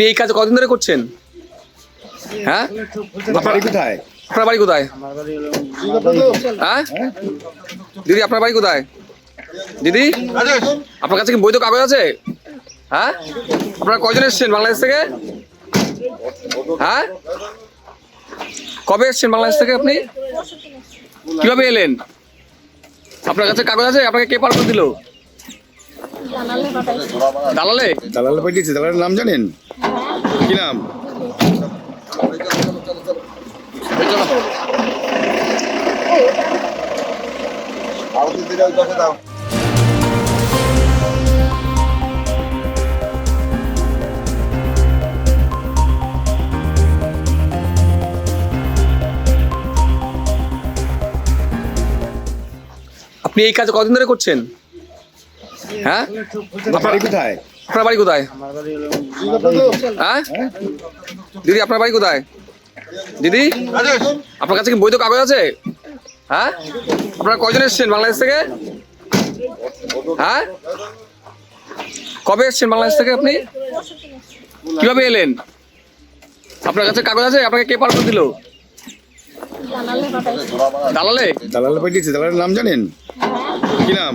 আপনি এই কাজ কতদিন ধরে করছেন? হ্যাঁ? আপনার বাড়ি কোথায়? আপনার বাড়ি কোথায়? হ্যাঁ? দিদি আপনার বাড়ি কোথায়? দিদি? আপনার কাছে কি বৈধ কাগজ আছে? হ্যাঁ? আপনারা কয়জন এসছেন বাংলাদেশ থেকে? হ্যাঁ? কবে এসছেন বাংলাদেশ থেকে আপনি? কীভাবে এলেন? আপনার কাছে কাগজ আছে? আপনাকে কে পার করে দিল দালালে? দালাল পাঠিয়েছে দালালের নাম জানেন? কি আপনি এই কাজ কতদিন ধরে করছেন? হ্যাঁ? কোথায়? আপনার বাড়ি কোথায়? হ্যাঁ? দিদি, আপনার বাড়ি কোথায়? দিদি, আপনার কাছে কি বৈধ কাগজ আছে? হ্যাঁ? আপনারা কয়জন এসছেন বাংলাদেশ থেকে? হ্যাঁ? কবে এসছেন বাংলাদেশ থেকে আপনি? কীভাবে এলেন? আপনার কাছে কাগজ আছে? আপনাকে কে পার দিল? দালালে? দালাল পাঠিয়েছে, দালালের নাম জানেন? কি নাম?